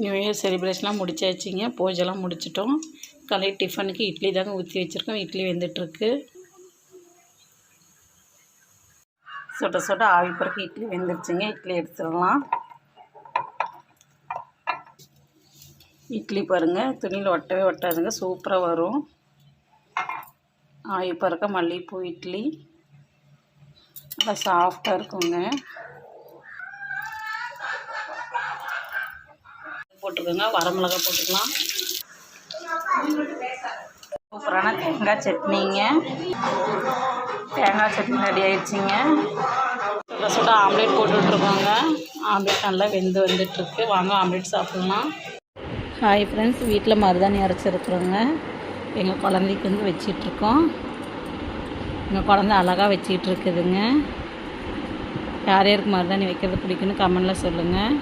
New year செலிப்ரேஷன்லாம் முடிச்சாச்சுங்க. பூஜைலாம் முடிச்சிட்டோம். காலையில் டிஃபனுக்கு இட்லி தாங்க ஊற்றி வச்சுருக்கோம். இட்லி வெந்துட்டுருக்கு. சுட சுட ஆவி பிறகு இட்லி வெந்துருச்சுங்க. இட்லி எடுத்துடலாம். இட்லி பாருங்கள் துணியில் ஒட்டவே ஒட்டாதுங்க. சூப்பராக வரும். ஆவி பறக்க மல்லிகைப்பூ இட்லி. நல்லா சாஃப்டாக இருக்குங்க. போட்டுக்கோங்க வரமிளகா போட்டுக்கலாம். சூப்பரான தேங்காய் சட்னிங்க. தேங்காய் சட்னி ரெடி ஆயிடுச்சிங்க. சுட சுட ஆம்லேட் போட்டுட்ருக்கோங்க. ஆம்லேட் நல்லா வெந்து வந்துட்டுருக்கு வாங்க ஆம்லேட் சாப்பிட்லாம். ஹாய் ஃப்ரெண்ட்ஸ் வீட்டில் மருதாணி அரைச்சிருக்குறோங்க. எங்கள் குழந்தைக்கு வந்து வச்சிட்ருக்கோம். எங்கள் குழந்த அழகாக வச்சிகிட்டு இருக்குதுங்க யார் யாருக்கு மருதாணி வைக்கிறது பிடிக்குன்னு கமெண்டில் சொல்லுங்கள்